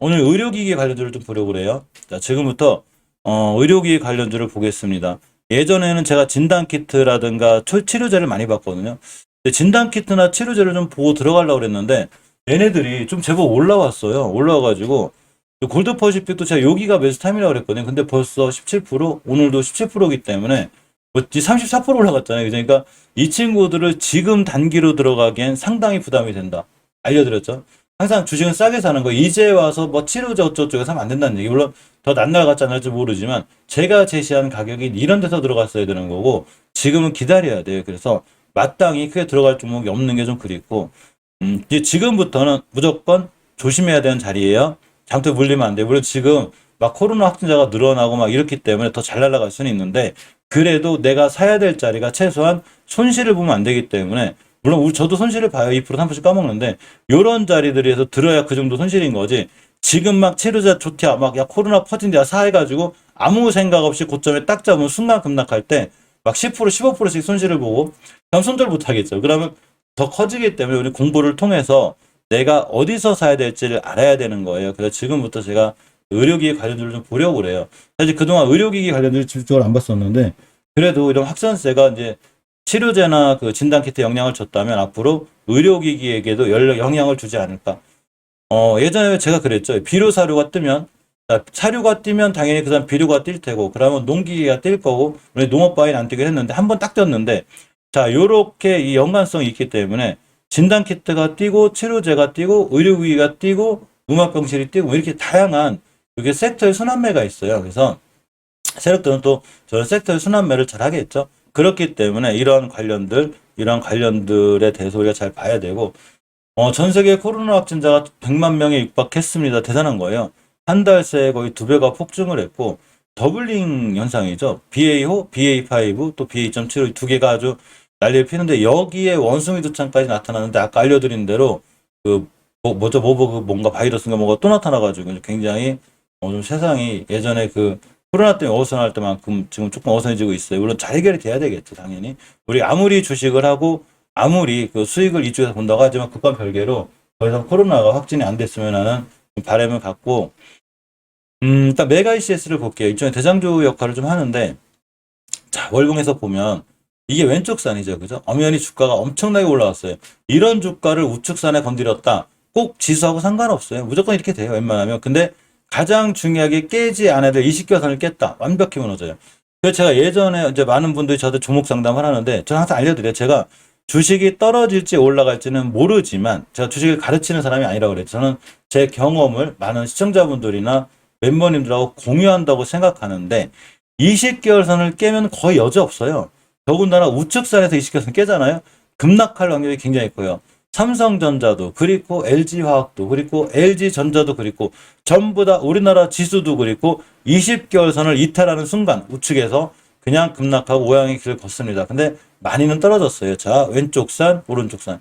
오늘 의료기기 관련주를 좀 보려고 그래요. 자, 지금부터 어, 의료기기 관련주를 보겠습니다. 예전에는 제가 진단키트라든가 초- 치료제를 많이 봤거든요. 진단키트나 치료제를 좀 보고 들어가려고 그랬는데 얘네들이 좀 제법 올라왔어요. 올라와가지고 골드퍼시픽도 제가 여기가 매수타임이라고 그랬거든요. 근데 벌써 17% 오늘도 17%이기 때문에 뭐34% 올라갔잖아요. 그러니까 이 친구들을 지금 단기로 들어가기엔 상당히 부담이 된다. 알려드렸죠. 항상 주식은 싸게 사는 거. 이제 와서 뭐 치료제 어쩌고저쩌고 사면 안 된다는 얘기. 물론 더 날라갔지 않을지 모르지만 제가 제시한 가격이 이런 데서 들어갔어야 되는 거고 지금은 기다려야 돼요. 그래서 마땅히 크게 들어갈 종목이 없는 게 좀 그립고 음, 지금부터는 무조건 조심해야 되는 자리예요. 장터 물리면 안 돼요. 물론 지금 막 코로나 확진자가 늘어나고 막 이렇기 때문에 더 잘 날아갈 수는 있는데 그래도 내가 사야 될 자리가 최소한 손실을 보면 안 되기 때문에 물론 우리 저도 손실을 봐요. 2% 3% 까먹는데 요런 자리들에서 들어야 그 정도 손실인 거지. 지금 막 치료자 좋대야 막 야 코로나 퍼진대야 사해가지고 아무 생각 없이 고점에 딱 잡으면 순간 급락할 때 막 10% 15%씩 손실을 보고 그럼 손절 못 하겠죠. 그러면 더 커지기 때문에 우리 공부를 통해서 내가 어디서 사야 될지를 알아야 되는 거예요. 그래서 지금부터 제가 의료기기 관련주를 좀 보려고 그래요. 사실 그동안 의료기기 관련주를 집중적으로 안 봤었는데 그래도 이런 확산세가 이제 치료제나 그 진단키트에 영향을 줬다면 앞으로 의료기기에게도 열- 영향을 주지 않을까. 어, 예전에 제가 그랬죠. 비료 사료가 뜨면 자, 사료가 뛰면 당연히 그다음 비료가 뛸 테고 그러면 농기계가 뛸 거고 우리 농업바위는 안 뛰긴 했는데 한 번딱 떴는데 자 요렇게 이 연관성이 있기 때문에 진단 키트가 뛰고 치료제가 뛰고 의료기기가 뛰고 음압병실이 뛰고 이렇게 다양한 이게 섹터의 순환매가 있어요. 그래서 세력들은 또 저런 섹터의 순환매를 잘 하겠죠. 그렇기 때문에 이런 관련들, 이런 관련들에 대해서 우리가 잘 봐야 되고, 어, 전 세계 코로나 확진자가 100만 명에 육박했습니다. 대단한 거예요. 한 달 새에 거의 두 배가 폭증을 했고, 더블링 현상이죠. BA4, BA5, 또 BA.7 두 개가 아주 난리를 피는데, 여기에 원숭이 두창까지 나타나는데, 아까 알려드린 대로, 그, 뭐, 뭐죠, 뭐그 뭔가 바이러스인가 뭐가 또 나타나가지고 굉장히, 어, 좀 세상이 예전에 그, 코로나 때문에 어수선할 때만큼 지금 조금 어수선해지고 있어요. 물론 잘 해결이 돼야 되겠죠, 당연히. 우리 아무리 주식을 하고 아무리 그 수익을 이쪽에서 본다고 하지만 그건 별개로 더 이상 코로나가 확진이 안 됐으면 하는 바람을 갖고 음, 일단 메가 ECS를 볼게요. 일종의 대장주 역할을 좀 하는데 자, 월봉에서 보면 이게 왼쪽 산이죠. 그죠? 엄연히 주가가 엄청나게 올라왔어요. 이런 주가를 우측 산에 건드렸다. 꼭 지수하고 상관없어요. 무조건 이렇게 돼요. 웬만하면. 근데 가장 중요하게 깨지 않아야 될 20개선을 깼다. 완벽히 무너져요. 그래서 제가 예전에 이제 많은 분들이 저한테 종목 상담을 하는데 저는 항상 알려드려요. 제가 주식이 떨어질지 올라갈지는 모르지만 제가 주식을 가르치는 사람이 아니라고 그랬죠. 저는 제 경험을 많은 시청자분들이나 멤버님들하고 공유한다고 생각하는데 20개월 선을 깨면 거의 여지 없어요. 더군다나 우측선에서 20개월 깨잖아요. 급락할 확률이 굉장히 커요. 삼성전자도 그리고 LG화학도 그리고 LG전자도 그리고 전부 다 우리나라 지수도 그리고 20개월 선을 이탈하는 순간 우측에서 그냥 급락하고 오양의 길을 걷습니다. 근데 많이는 떨어졌어요. 자, 왼쪽 산, 오른쪽 산.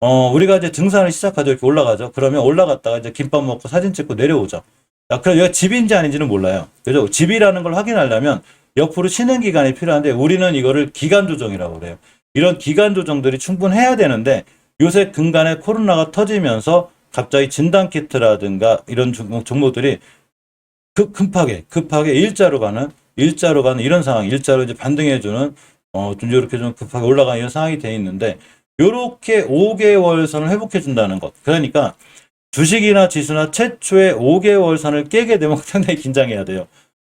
어, 우리가 이제 등산을 시작하죠. 이렇게 올라가죠. 그러면 올라갔다가 이제 김밥 먹고 사진 찍고 내려오죠. 자, 그럼 여기가 집인지 아닌지는 몰라요. 그죠? 집이라는 걸 확인하려면 옆으로 쉬는 기간이 필요한데 우리는 이거를 기간 조정이라고 그래요. 이런 기간 조정들이 충분해야 되는데 요새 근간에 코로나가 터지면서 갑자기 진단키트라든가 이런 종목들이 급, 급하게, 급하게 일자로 가는, 일자로 가는 이런 상황, 일자로 이제 반등해주는, 어, 좀 이렇게 좀 급하게 올라가는 이런 상황이 돼 있는데, 요렇게 5개월 선을 회복해 준다는 것. 그러니까 주식이나 지수나 최초의 5개월 선을 깨게 되면 상당히 긴장해야 돼요.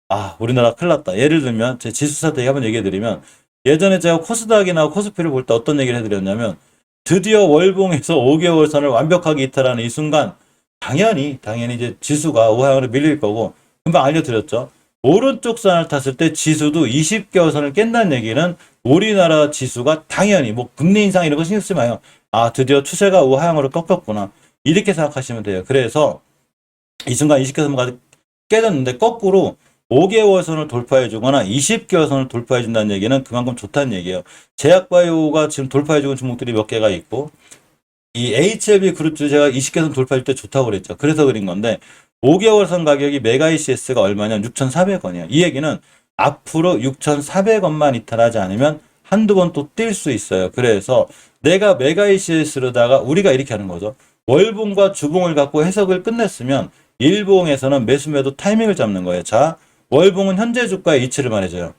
아, 우리나라 큰일 났다. 예를 들면, 제 지수사 때 한번 얘기해 드리면, 예전에 제가 코스닥이나 코스피를 볼 때 어떤 얘기를 해드렸냐면, 드디어 월봉에서 5개월 선을 완벽하게 이탈하는 이 순간, 당연히, 당연히 이제 지수가 우하향으로 밀릴 거고, 금방 알려드렸죠. 오른쪽 선을 탔을 때 지수도 20개월 선을 깬다는 얘기는 우리나라 지수가 당연히 뭐 금리 인상 이런 거 신경 쓰지 마요. 아, 드디어 추세가 우하향으로 꺾였구나. 이렇게 생각하시면 돼요. 그래서 이 순간 20개월 선까지 깨졌는데 거꾸로 5개월 선을 돌파해 주거나 20개월 선을 돌파해 준다는 얘기는 그만큼 좋다는 얘기예요. 제약바이오가 지금 돌파해 주는 종목들이 몇 개가 있고 이 HLB 그룹주 제가 20개월 선 돌파할 때 좋다고 그랬죠. 그래서 그린 건데 5개월 선 가격이 메가 ECS가 얼마냐? 6,400원이야. 이 얘기는 앞으로 6,400원만 이탈하지 않으면 한두 번 또 뛸 수 있어요. 그래서 내가 메가 ECS로다가 우리가 이렇게 하는 거죠. 월봉과 주봉을 갖고 해석을 끝냈으면 일봉에서는 매수 매도 타이밍을 잡는 거예요. 자, 월봉은 현재 주가의 이치를 말해줘요.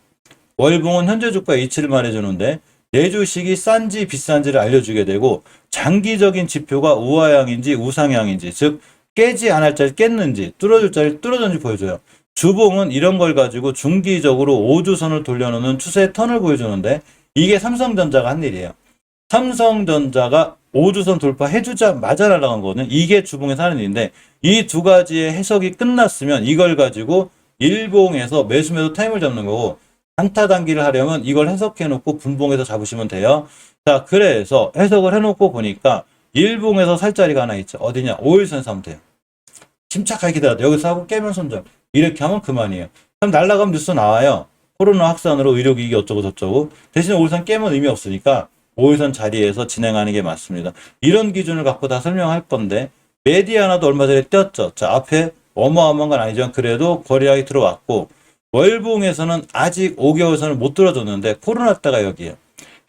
월봉은 현재 주가의 이치를 말해주는데 내 주식이 싼지 비싼지를 알려주게 되고 장기적인 지표가 우하향인지 우상향인지 즉 깨지 않을 자리 깼는지 뚫어줄 자리 뚫어졌는지 보여줘요. 주봉은 이런 걸 가지고 중기적으로 5주선을 돌려놓는 추세 턴을 보여주는데 이게 삼성전자가 한 일이에요. 삼성전자가 5주선 돌파해주자마자 날아간 거는 이게 하는 일인데 이 두 가지의 해석이 끝났으면 이걸 가지고 일봉에서 매수 매도 타임을 잡는 거고 단타 단기를 하려면 이걸 해석해 놓고 분봉에서 잡으시면 돼요. 자, 그래서 해석을 해 놓고 보니까 일봉에서 살 자리가 하나 있죠. 어디냐? 5일선에서 하면 돼요. 침착하게 기다려. 여기서 하고 깨면 손절. 이렇게 하면 그만이에요. 그럼 날라가면 뉴스 나와요. 코로나 확산으로 의료기기 어쩌고 저쩌고. 대신 5일선 깨면 의미 없으니까 5일선 자리에서 진행하는 게 맞습니다. 이런 기준을 갖고 다 설명할 건데 메디아나도 얼마 전에 떴죠. 자, 앞에 어마어마한 건 아니지만 그래도 거래량이 들어왔고 월봉에서는 아직 5개월 선을 못 들어줬는데 코로나 때가 여기에요.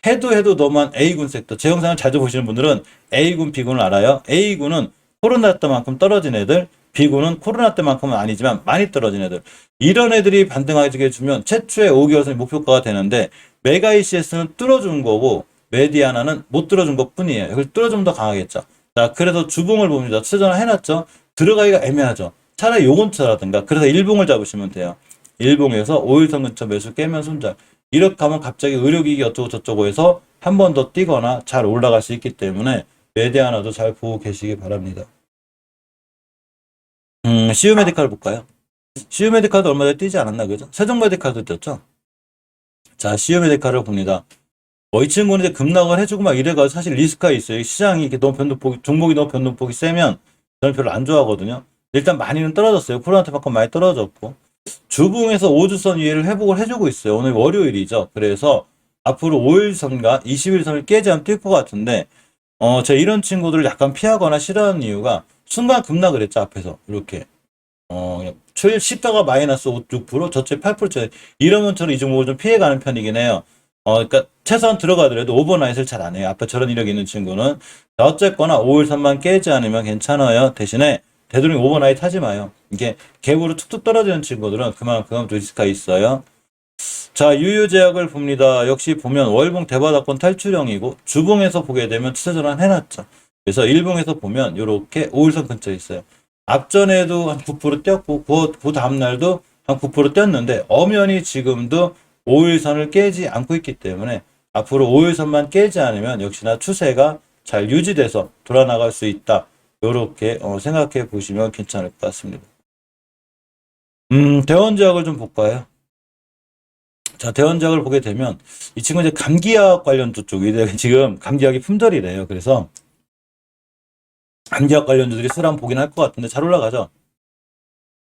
해도 해도 너무한 A군 섹터. 제 영상을 자주 보시는 분들은 A군, B군을 알아요. A군은 코로나 때만큼 떨어진 애들, B군은 코로나 때만큼은 아니지만 많이 떨어진 애들. 이런 애들이 반등하게 해주면 최초의 5개월 선이 목표가가 되는데 메가 ECS는 뚫어준 거고 메디아나는 못 뚫어준 것 뿐이에요. 이걸 뚫어주면 더 강하겠죠. 자, 그래서 주봉을 봅니다. 최전화 해놨죠. 들어가기가 애매하죠. 차라리 요건차라든가 그래서 일봉을 잡으시면 돼요. 일봉에서 5일선 근처 매수 깨면 손절. 이렇게 하면 갑자기 의료기기 어쩌고 저쩌고 해서 한 번 더 뛰거나 잘 올라갈 수 있기 때문에 메디아나도 잘 보고 계시기 바랍니다. 음, CU 메디칼 볼까요? CU 메디칼도 얼마 전에 뛰지 않았나, 그죠? 세종 메디칼도 뛰었죠? 자, CU 메디칼을 봅니다. 뭐, 이 친구는 이제 급락을 해주고 막 이래가지고 사실 리스크가 있어요. 시장이 이렇게 너무 변동폭이, 종목이 너무 변동폭이 세면 저는 별로 안 좋아하거든요. 일단 많이는 떨어졌어요. 코로나 때만큼 많이 떨어졌고. 주봉에서 5주선 이해를 회복을 해주고 있어요. 오늘 월요일이죠. 그래서 앞으로 5일선과 20일선을 깨지 않으면 뛸 것 같은데, 어, 제가 이런 친구들을 약간 피하거나 싫어하는 이유가 순간 급락을 했죠. 앞에서. 이렇게. 어, 그냥 초일 시가가 마이너스 5, 6%, 저체 8%짜리. 이러면 저는 이 종목을 좀 피해가는 편이긴 해요. 어, 그러니까 최소한 들어가더라도 오버나잇을 잘 안 해요. 앞에 저런 이력이 있는 친구는. 자, 어쨌거나 5일선만 깨지 않으면 괜찮아요. 대신에 되도록 오버나잇 하지 마요. 이게 갭으로 툭툭 떨어지는 친구들은 그만큼 리스크가 있어요. 자, 유유제약을 봅니다. 역시 보면 월봉 대바닥권 탈출형이고 주봉에서 보게 되면 추세 전환 해놨죠. 그래서 일봉에서 보면 이렇게 5일선 근처에 있어요. 앞전에도 한 9% 뛰었고 그, 그 다음날도 한 9% 뛰었는데 엄연히 지금도 5일선을 깨지 않고 있기 때문에 앞으로 5일선만 깨지 않으면 역시나 추세가 잘 유지돼서 돌아나갈 수 있다. 이렇게 어, 생각해 보시면 괜찮을 것 같습니다. 음, 대원제약을 좀 볼까요? 자, 대원제약을 보게 되면 이 친구 이제 감기약 관련주 쪽이 지금 감기약이 품절이래요. 그래서 감기약 관련주들이 쓰라면 보긴 할 것 같은데 잘 올라가죠.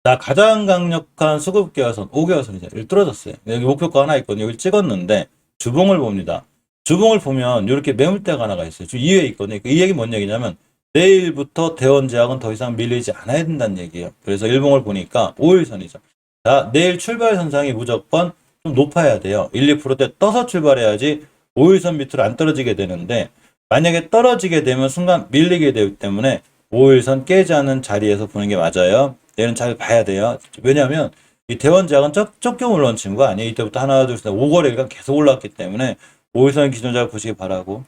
자, 가장 강력한 수급계열선 5개월선이죠. 여기 뚫어졌어요. 여기 목표가 하나 있거든요. 여기 찍었는데 주봉을 봅니다. 주봉을 보면 이렇게 매물대가 하나가 있어요. 지금 2회 있거든요. 이 얘기 뭔 얘기냐면 내일부터 대원 제약은 더 이상 밀리지 않아야 된다는 얘기예요. 그래서 일봉을 보니까 5일선이죠. 자, 내일 출발 선상이 무조건 좀 높아야 돼요. 1, 2%대 떠서 출발해야지 5일선 밑으로 안 떨어지게 되는데 만약에 떨어지게 되면 순간 밀리게 되기 때문에 5일선 깨지 않는 자리에서 보는 게 맞아요. 내일은 잘 봐야 돼요. 왜냐하면 이 대원제약은 적, 적경 올라온 친구가 아니에요. 이때부터 하나, 둘, 셋, 5거래가 계속 올라왔기 때문에 5일선 기존자를 보시기 바라고.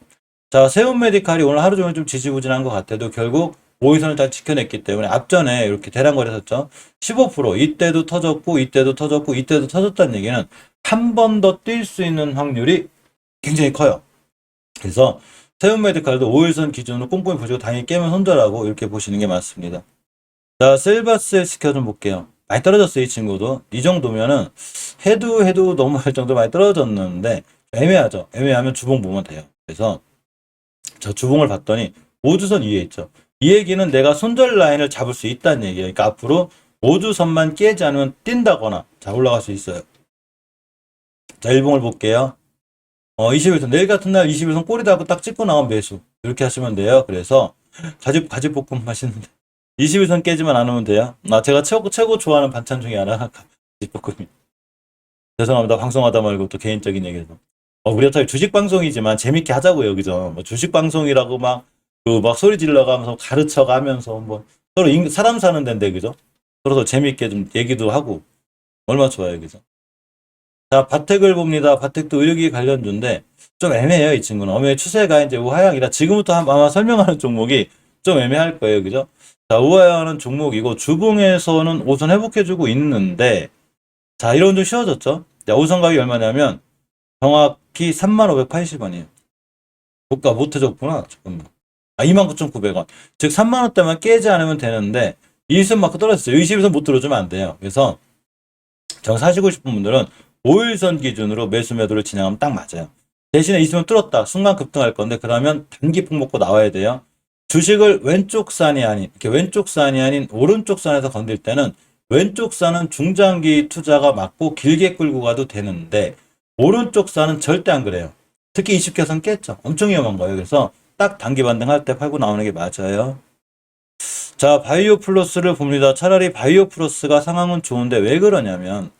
자, 세운 메디칼이 오늘 하루 종일 좀 지지부진한 것 같아도 결국 5일선을 잘 지켜냈기 때문에 앞전에 이렇게 대량거래 섰죠. 15% 이때도 터졌고 이때도 터졌고 이때도 터졌다는 얘기는 한 번 더 뛸 수 있는 확률이 굉장히 커요. 그래서 세운 메디칼도 5일선 기준으로 꼼꼼히 보시고 당연히 깨면 손절하고 이렇게 보시는 게 맞습니다. 자, 셀바스 시켜 좀 볼게요. 많이 떨어졌어요, 이 친구도. 이 정도면은 해도 해도 너무 할 정도로 많이 떨어졌는데 애매하죠. 애매하면 주봉 보면 돼요. 그래서 저 주봉을 봤더니 5주선 위에 있죠. 이 얘기는 내가 손절 라인을 잡을 수 있다는 얘기예요. 그러니까 앞으로 5주선만 깨지 않으면 뛴다거나 자 올라갈 수 있어요. 자 일봉을 볼게요. 어 21선 내일 같은 날 21선 꼬리 달고 딱 찍고 나온 매수 이렇게 하시면 돼요. 그래서 가지 가지 볶음 맛있는데 21선 깨지만 않으면 돼요. 나 제가 최고 최고 좋아하는 반찬 중에 하나가 가지 볶음이. 죄송합니다. 방송하다 말고 또 개인적인 얘기해서. 어, 우리 어차피 주식 방송이지만 재밌게 하자고요, 그죠? 뭐 주식 방송이라고 막, 그 막 소리 질러가면서 가르쳐 가면서 뭐 서로 인- 사람 사는 데인데, 그죠? 서로 더 재밌게 좀 얘기도 하고. 얼마나 좋아요, 그죠? 자, 바텍을 봅니다. 바텍도 의료기기 관련주인데, 좀 애매해요, 이 친구는. 어머니 추세가 이제 우하향이라 지금부터 한- 아마 설명하는 종목이 좀 애매할 거예요, 그죠? 자, 우하향하는 종목이고, 주봉에서는 오선 회복해주고 있는데, 자, 이런 좀 쉬워졌죠? 자, 오선 가격이 얼마냐면, 정확히 3580원이에요. 고가 못 해줬구나. 잠깐만. 아, 29,900원. 즉, 3만원대만 깨지 않으면 되는데, 1선 맞고 떨어졌어요. 20일선 못 들어주면 안 돼요. 그래서, 정 사시고 싶은 분들은 5일선 기준으로 매수 매도를 진행하면 딱 맞아요. 대신에 있으면 뚫었다. 순간 급등할 건데, 그러면 단기 폭 먹고 나와야 돼요. 주식을 왼쪽 산이 아닌, 이렇게 왼쪽 산이 아닌 오른쪽 산에서 건들 때는 왼쪽 산은 중장기 투자가 맞고 길게 끌고 가도 되는데, 오른쪽 산은 절대 안 그래요. 특히 20개선 깼죠. 엄청 위험한 거예요. 그래서 딱 단기 반등할 때 팔고 나오는 게 맞아요. 자, 바이오 플러스를 봅니다. 차라리 바이오 플러스가 상황은 좋은데 왜 그러냐면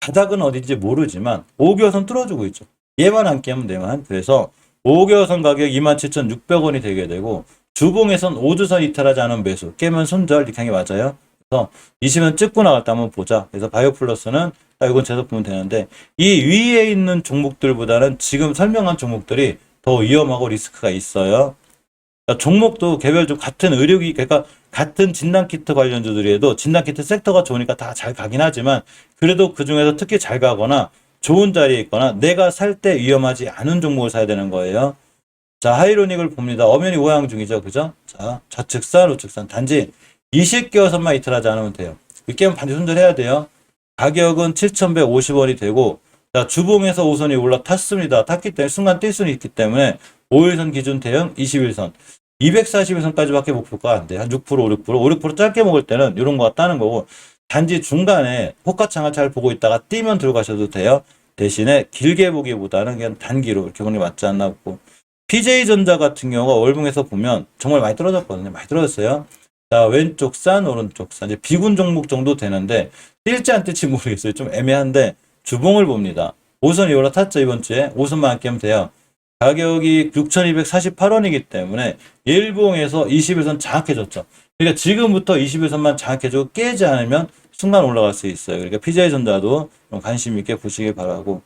바닥은 어딘지 모르지만 5개선 뚫어주고 있죠. 얘만 안 깨면 되만. 그래서 5개선 가격 27,600원이 되게 되고 주봉에선 5주선 이탈하지 않은 매수 깨면 손절 이렇게 한게 맞아요. 그래서 20원 찍고 때 한번 보자. 그래서 바이오 플러스는 아, 이건 제가 보면 되는데 이 위에 있는 종목들보다는 지금 설명한 종목들이 더 위험하고 리스크가 있어요. 그러니까 종목도 개별적 같은 의료기 그러니까 같은 진단키트 관련주들이라도 진단키트 섹터가 좋으니까 다 잘 가긴 하지만 그래도 그 중에서 특히 잘 가거나 좋은 자리에 있거나 내가 살 때 위험하지 않은 종목을 사야 되는 거예요. 자, 하이로닉을 봅니다. 엄연히 우하향 중이죠. 그죠? 자, 좌측산, 우측산. 단지 20개월 선만 이탈하지 않으면 돼요. 이렇게 하면 반드시 손절해야 돼요. 가격은 7,150원이 되고, 자, 주봉에서 5선이 올라탔습니다. 탔기 때문에 순간 뛸 수는 있기 때문에 5일선 기준 대응 21선. 241선까지밖에 목표가 안 돼. 한 6%, 5, 6%. 5, 6% 짧게 먹을 때는 이런 거 같다는 거고, 단지 중간에 호가창을 잘 보고 있다가 뛰면 들어가셔도 돼요. 대신에 길게 보기보다는 그냥 단기로 이렇게 보는 게 맞지 않나 보고. PJ전자 같은 경우가 월봉에서 보면 정말 많이 떨어졌거든요. 많이 떨어졌어요. 자, 왼쪽 산, 오른쪽 산. 이제 비군 종목 정도 되는데, 뛸지 안 뛸지 모르겠어요. 좀 애매한데, 주봉을 봅니다. 5선이 올라탔죠, 이번 주에. 5선만 안 깨면 돼요. 가격이 6,248원이기 때문에, 일봉에서 21선 장악해줬죠. 그러니까 지금부터 21선만 장악해주고 깨지 않으면 순간 올라갈 수 있어요. 그러니까 PJ전자도 좀 관심 있게 보시길 바라고.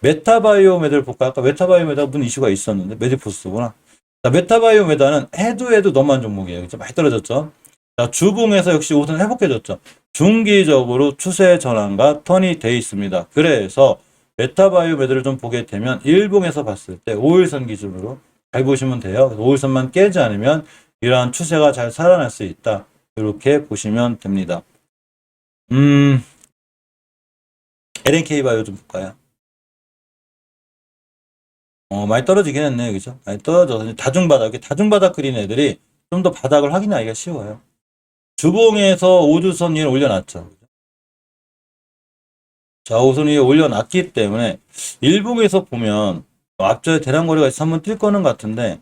메타바이오 메다를 볼까? 아까 메타바이오 메다 무슨 이슈가 있었는데, 메디포스구나. 자, 메타바이오 메다는 해도 해도 너무한 종목이에요. 그죠? 많이 떨어졌죠? 자, 주봉에서 역시 우선 회복해줬죠. 중기적으로 추세 전환과 턴이 돼 있습니다. 그래서 메타바이오 메다를 좀 보게 되면 일봉에서 봤을 때 5일선 기준으로 잘 보시면 돼요. 5일선만 깨지 않으면 이러한 추세가 잘 살아날 수 있다. 이렇게 보시면 됩니다. 음, LNK 바이오 좀 볼까요? 어, 많이 떨어지긴 했네, 그죠? 많이 떨어져서 다중바닥, 다중바닥 그린 애들이 좀 더 바닥을 확인하기가 쉬워요. 주봉에서 5주선 위에 올려놨죠. 자, 5선 위에 올려놨기 때문에 일봉에서 보면 앞전에 대량거래가 있어 한번 뛸 거는 같은데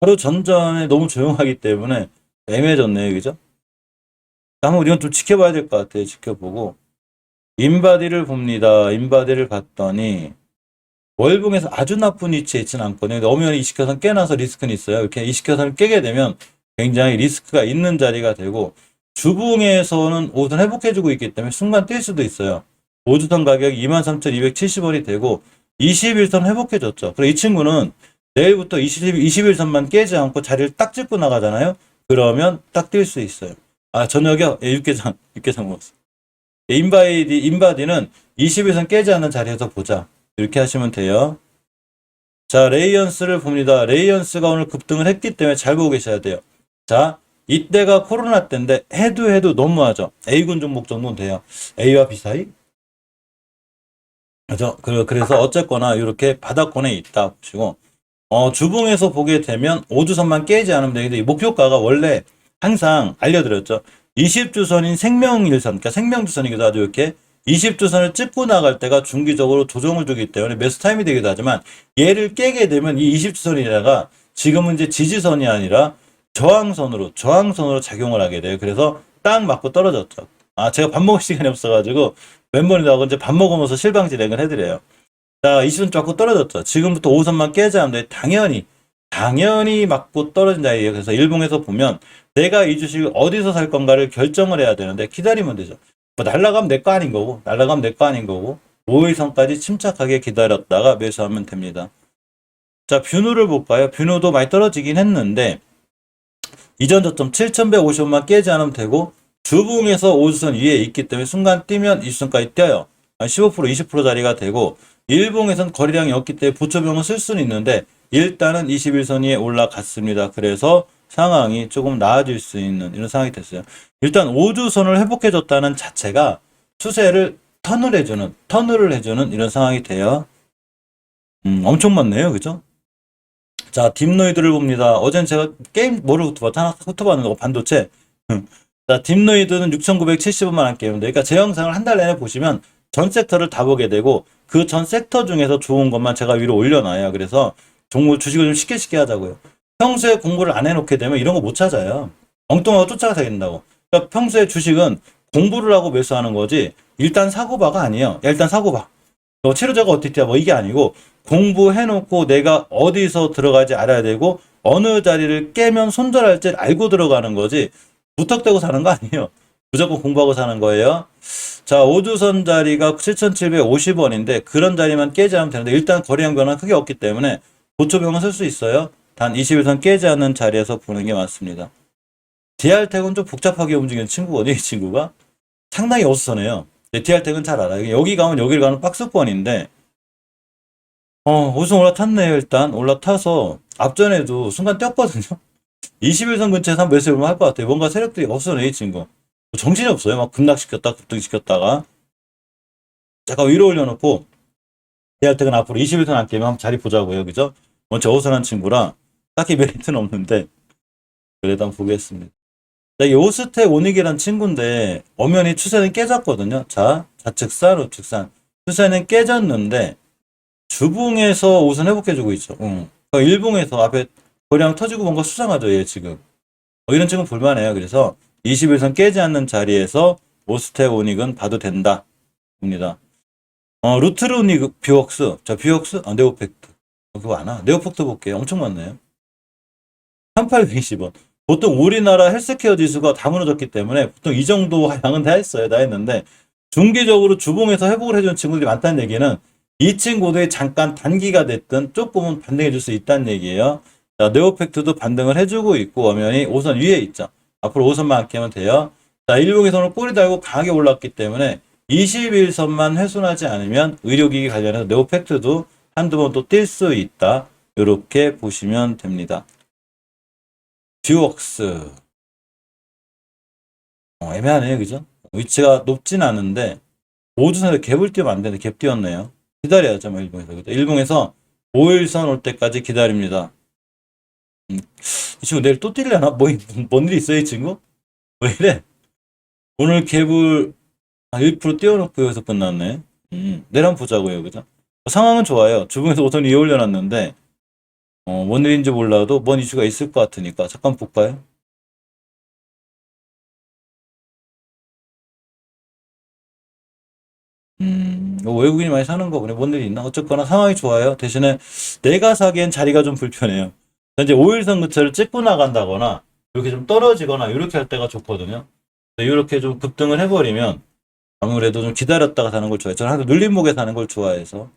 하루 전전에 너무 조용하기 때문에 애매해졌네요, 그죠? 한번 이건 좀 지켜봐야 될 것 같아요, 지켜보고. 인바디를 봅니다. 인바디를 봤더니 월봉에서 아주 나쁜 위치에 있지는 않거든요. 엄연히 이식켜선 깨나서 리스크는 있어요. 이렇게 이식켜선을 깨게 되면 굉장히 리스크가 있는 자리가 되고 주봉에서는 오선 회복해주고 있기 때문에 순간 뛸 수도 있어요. 5주선 가격이 23,270원이 되고 21선 회복해줬죠. 그리고 이 친구는 내일부터 20, 21선만 깨지 않고 자리를 딱 짚고 나가잖아요. 그러면 딱 뛸 수 있어요. 아, 저녁에 예, 육개장, 육개장 먹었어. 예, 인바디, 인바디는 21선 깨지 않는 자리에서 보자. 이렇게 하시면 돼요. 자, 레이언스를 봅니다. 레이언스가 오늘 급등을 했기 때문에 잘 보고 계셔야 돼요. 자, 이때가 코로나 때인데 해도 해도 너무하죠. A군 종목 정도는 돼요. A와 B 사이? 그죠? 그- 그래서 어쨌거나 이렇게 바닥권에 있다 보시고, 어, 주봉에서 보게 되면 5주선만 깨지 않으면 되는데 이 목표가가 원래 항상 알려드렸죠. 20주선인 생명일선, 그러니까 생명주선이기도 하죠. 이렇게 20주선을 찍고 나갈 때가 중기적으로 조정을 주기 때문에 매수 타임이 되기도 하지만 얘를 깨게 되면 이 20주선이다가 지금은 이제 지지선이 아니라 저항선으로, 저항선으로 작용을 하게 돼요. 그래서 딱 맞고 떨어졌죠. 아, 제가 밥 먹을 시간이 없어가지고 멤버님하고 이제 밥 먹으면서 실방 진행을 해드려요. 자, 20선 잡고 떨어졌죠. 지금부터 5선만 깨자 하는데 당연히, 당연히 맞고 떨어진 자리예요. 그래서 일봉에서 보면 내가 이 주식을 어디서 살 건가를 결정을 해야 되는데 기다리면 되죠. 뭐 날라가면 내 거 아닌 거고 날라가면 내 거 아닌 거고 5일선까지 침착하게 기다렸다가 매수하면 됩니다. 자, 뷰누를 볼까요? 뷰누도 많이 떨어지긴 했는데 이전 저점 7150만 깨지 않으면 되고 주봉에서 5주선 위에 있기 때문에 순간 뛰면 이주선까지 뛰어요. 한15% 20% 자리가 되고 일봉에선 거래량이 없기 때문에 보초병은 쓸 수는 있는데 일단은 21선 위에 올라갔습니다. 그래서 상황이 조금 나아질 수 있는 이런 상황이 됐어요. 일단 5주선을 회복해줬다는 자체가 추세를 턴을 해주는, 턴을 해주는 이런 상황이 돼요. 음, 엄청 많네요. 그죠? 자, 딥노이드를 봅니다. 어젠 제가 게임 뭐를 훑어봤다? 하나 훑어봤는 거 반도체. 음. 자, 딥노이드는 6,970원만 한 게임인데, 그러니까 제 영상을 한 달 내내 보시면 전 섹터를 다 보게 되고, 그 전 섹터 중에서 좋은 것만 제가 위로 올려놔요. 그래서 종목 주식을 좀 쉽게 쉽게 하자고요. 평소에 공부를 안 해놓게 되면 이런 거 못 찾아요. 엉뚱하고 쫓아가야 된다고. 그러니까 평소에 주식은 공부를 하고 매수하는 거지, 일단 사고 봐가 아니에요. 야, 일단 사고 봐. 너 치료자가 어떻게? 뭐 이게 아니고, 공부해놓고 내가 어디서 들어가지 알아야 되고, 어느 자리를 깨면 손절할지 알고 들어가는 거지, 무턱대고 사는 거 아니에요. 무조건 공부하고 사는 거예요. 자, 5주선 자리가 7,750원인데 그런 자리만 깨지 않으면 되는데 일단 거래량 변화 크게 없기 때문에 고초병은 쓸 수 있어요. 단 21선 깨지 않는 자리에서 보는 게 맞습니다. DR택은 좀 복잡하게 움직이는 친구거든요, 이 친구가. 상당히 어수선해요. DR택은 잘 알아요. 여기 가면 여기를 가는 박스권인데 어, 우승 올라탔네요, 일단. 올라타서 앞전에도 순간 뛰었거든요. 21선 근처에서 한번 매수해보면 할 것 같아요. 뭔가 세력들이 없어네, 이 친구. 정신이 없어요. 막 급락시켰다, 급등시켰다가. 잠깐 위로 올려놓고, 대할택은 앞으로 21선 안 깨면 한번 자리 보자고요. 그죠? 원체 어수선한 친구라 딱히 메리트는 없는데, 그래도 한번 보겠습니다. 자, 이 오스테 오닉이란 친구인데, 엄연히 추세는 깨졌거든요. 자, 좌측산, 우측산. 추세는 깨졌는데, 주봉에서 우선 회복해주고 있죠. 응. 그러니까 일봉에서 앞에 거량 터지고 뭔가 수상하죠, 얘 지금. 어, 이런 친구 볼만해요. 그래서 21선 깨지 않는 자리에서 오스테 오닉은 봐도 된다. 봅니다. 어, 루트르 오닉 뷰웍스. 자, 뷰웍스? 아, 네오팩트. 어, 그거 안 와. 네오팩트 볼게요. 엄청 많네요. 3820원. 보통 우리나라 헬스케어 지수가 다 무너졌기 때문에 보통 이 정도 양은 다 했어요. 다 했는데 중기적으로 주봉에서 회복을 해주는 친구들이 많다는 얘기는 이 친구들이 잠깐 단기가 됐든 조금은 반등해 줄 수 있다는 얘기예요. 자, 네오팩트도 반등을 해주고 있고, 엄연히 5선 위에 있죠. 앞으로 5선만 아끼면 돼요. 자, 일봉에서는 꼬리 달고 강하게 올랐기 때문에 21선만 훼손하지 않으면 의료기기 관련해서 네오팩트도 한두 번 또 뛸 수 있다. 이렇게 보시면 됩니다. 듀웍스. 어, 애매하네요. 그죠? 위치가 높진 않은데, 5주선에서 갭을 띄우면 안 되는데 갭 띄웠네요. 기다려야죠, 뭐 일봉에서. 그죠? 일봉에서 5일선 올 때까지 기다립니다. 음, 이 친구 내일 또 뛸려나? 뭐, 뭔 일이 있어요, 이 친구? 왜 이래? 오늘 갭을 한1% 띄워놓고 여기서 끝났네. 음, 내일 한번 보자고요, 그죠? 상황은 좋아요. 주봉에서 5선 위에 올려놨는데, 어, 뭔 일인지 몰라도 뭔 이슈가 있을 것 같으니까. 잠깐 볼까요? 음, 이거 외국인이 많이 사는 거 보네. 뭔 일이 있나? 어쨌거나 상황이 좋아요. 대신에 내가 사기엔 자리가 좀 불편해요. 현재 5일선 근처를 찍고 나간다거나 이렇게 좀 떨어지거나 이렇게 할 때가 좋거든요. 이렇게 좀 급등을 해버리면 아무래도 좀 기다렸다가 사는 걸 좋아해요. 저는 항상 눌림목에 사는 걸 좋아해서.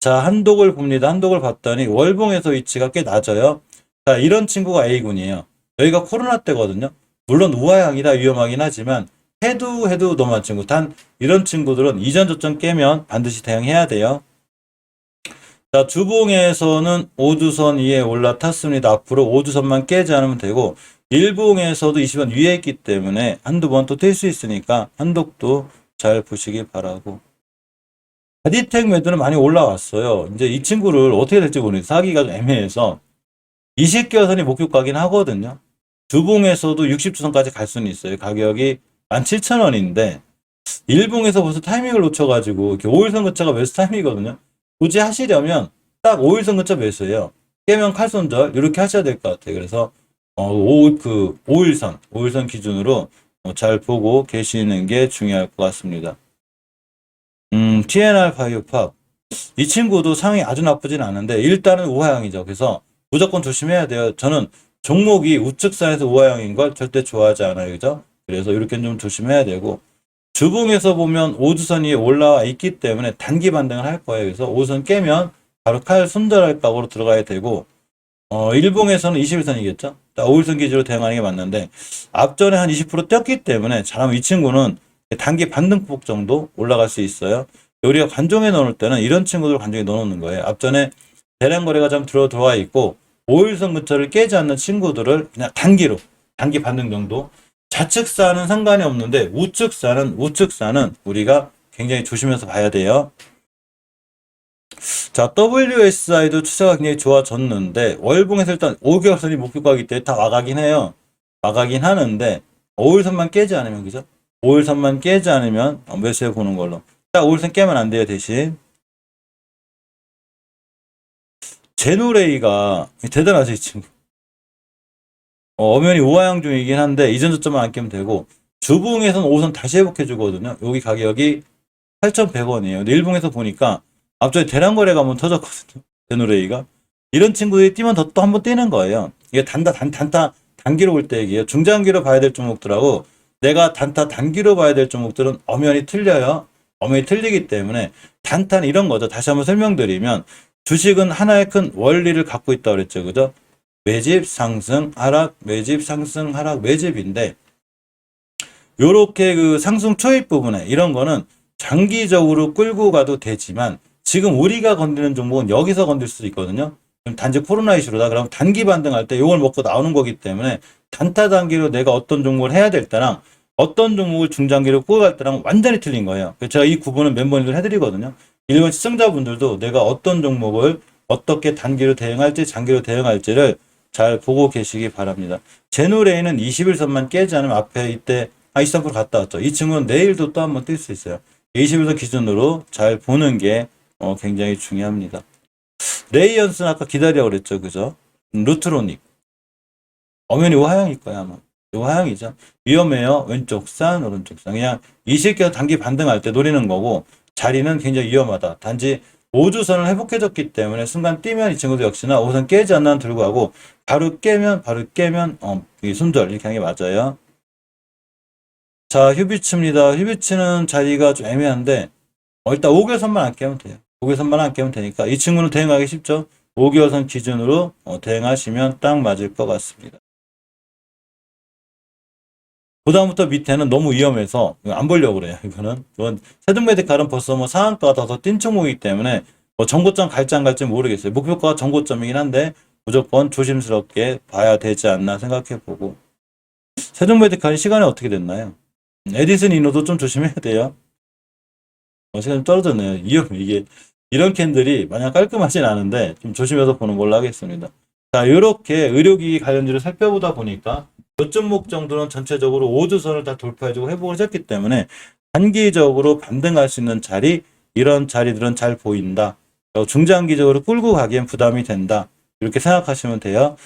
자, 한독을 봅니다. 한독을 봤더니 월봉에서 위치가 꽤 낮아요. 자, 이런 친구가 A군이에요. 여기가 코로나 때거든요. 물론 우하향이라 위험하긴 하지만 해도 해도 너무한 친구. 단 이런 친구들은 이전 저점 깨면 반드시 대응해야 돼요. 자, 주봉에서는 5주선 위에 올라탔습니다. 앞으로 5주선만 깨지 않으면 되고, 일봉에서도 20원 위에 있기 때문에 한두 번 또 뛸 수 있으니까 한독도 잘 보시기 바라고. 바디텍 매도는 많이 올라왔어요. 이제 이 친구를 어떻게 될지 모르겠어요. 사기가 좀 애매해서 20개선이 목표가긴 하거든요. 주봉에서도 60주선까지 갈 수는 있어요. 가격이 17,000원인데, 일봉에서 벌써 타이밍을 놓쳐가지고, 이렇게 5일선 근처가 매수 타이밍이거든요. 굳이 하시려면 딱 5일선 근처 매수예요. 깨면 칼손절 이렇게 하셔야 될 것 같아요. 그래서 어, 5, 그 5일선, 5일선 기준으로 어, 잘 보고 계시는 게 중요할 것 같습니다. 음, TNR 바이오팝 이 친구도 상황이 아주 나쁘진 않은데 일단은 우하향이죠. 그래서 무조건 조심해야 돼요. 저는 종목이 우측선에서 우하형인 걸 절대 좋아하지 않아요. 그죠? 그래서 이렇게 좀 조심해야 되고 주봉에서 보면 5주선 위에 올라와 있기 때문에 단기 반등을 할 거예요. 그래서 5선 깨면 바로 칼 손절할 각오로 들어가야 되고 어, 일봉에서는 21선이겠죠? 5일선 기준으로 대응하는 게 맞는데 앞전에 한 20% 뛰었기 때문에 잘하면 이 친구는 단기 반등폭 정도 올라갈 수 있어요. 우리가 관종에 넣을 때는 이런 친구들 관종에 넣어놓는 거예요. 앞전에 대량 거래가 좀 들어 들어와 있고 5일선 근처를 깨지 않는 친구들을 그냥 단기로 단기 반등 정도 좌측사는 상관이 없는데 우측사는 우측사는 우리가 굉장히 조심해서 봐야 돼요. 자, WSI도 추세가 굉장히 좋아졌는데 월봉에서 일단 5개월선이 목표가기 때문에 다 와가긴 해요. 와가긴 하는데 5일선만 깨지 않으면 그죠? 5일선만 깨지 않으면 매수해 보는 걸로. 딱 5일선 깨면 안 돼요, 대신. 제노레이가 대단하죠, 이 친구. 어, 엄연히 우하향 중이긴 한데 이전 저점만 안 깨면 되고 주봉에서는 5선 다시 회복해 주거든요. 여기 가격이 8,100원이에요. 근데 일봉에서 보니까 앞전에 대량 거래가 한번 터졌거든요. 제노레이가 이런 친구들이 뛰면 더 또 한 번 뛰는 거예요. 이게 단타 단 단타 단기로 볼 때 얘기예요. 중장기로 봐야 될 종목들하고 내가 단타 단기로 봐야 될 종목들은 엄연히 틀려요. 엄연히 틀리기 때문에 단타는 이런 거죠. 다시 한번 설명드리면 주식은 하나의 큰 원리를 갖고 있다고 그랬죠. 그죠? 매집 상승 하락 매집 상승 하락 매집인데 요렇게 그 상승 초입 부분에 이런 거는 장기적으로 끌고 가도 되지만 지금 우리가 건드는 종목은 여기서 건들 수도 있거든요. 단지 코로나 이슈로다. 그럼 단기 반등할 때 이걸 먹고 나오는 거기 때문에 단타 단기로 내가 어떤 종목을 해야 될 때랑 어떤 종목을 중장기로 끌고 갈 때랑 완전히 틀린 거예요. 제가 이 구분은 멤버님들 해드리거든요. 일본 시청자분들도 내가 어떤 종목을 어떻게 단기로 대응할지 장기로 대응할지를 잘 보고 계시기 바랍니다. 제노레이는 21선만 깨지 않으면 앞에 이때 아, 23% 갔다 왔죠. 이 친구는 내일도 또 한번 뛸 수 있어요. 21선 기준으로 잘 보는 게 어, 굉장히 중요합니다. 레이언스는 아까 기다려 그랬죠. 그죠? 루트로닉. 엄연히 우하향일 거야, 아마. 우하향이죠. 위험해요. 왼쪽 산, 오른쪽 산. 그냥 이실계서 단기 반등할 때 노리는 거고, 자리는 굉장히 위험하다. 단지 5주선을 회복해줬기 때문에 순간 뛰면 이 친구도 역시나 5선 깨지 않는 들고 가고, 바로 깨면, 바로 깨면, 어, 이 손절. 이렇게 하는 게 맞아요. 자, 휴비츠입니다. 휴비츠는 자리가 좀 애매한데, 어, 일단 5개선만 안 깨면 돼요. 5개선만 안 깨면 되니까 이 친구는 대응하기 쉽죠. 5개선 기준으로 어, 대응하시면 딱 맞을 것 같습니다. 그 다음부터 밑에는 너무 위험해서 안 보려고 그래요. 이거는 이건 세종메디칼은 벌써 뭐 상한가가 더 뛴 종목이기 때문에 뭐 정고점 갈지 안 갈지 모르겠어요. 목표가가 정고점이긴 한데 무조건 조심스럽게 봐야 되지 않나 생각해 보고 세종메디칼이 시간이 어떻게 됐나요? 에디슨 이노도 좀 조심해야 돼요. 어, 시간이 떨어졌네요. 위험해 이게 이런 캔들이 마냥 깔끔하진 않은데 좀 조심해서 보는 걸로 하겠습니다. 자, 이렇게 의료기기 관련주를 살펴보다 보니까 몇 종목 정도는 전체적으로 5주선을 다 돌파해주고 회복을 했기 때문에 단기적으로 반등할 수 있는 자리, 이런 자리들은 잘 보인다. 어, 중장기적으로 끌고 가기엔 부담이 된다. 이렇게 생각하시면 돼요.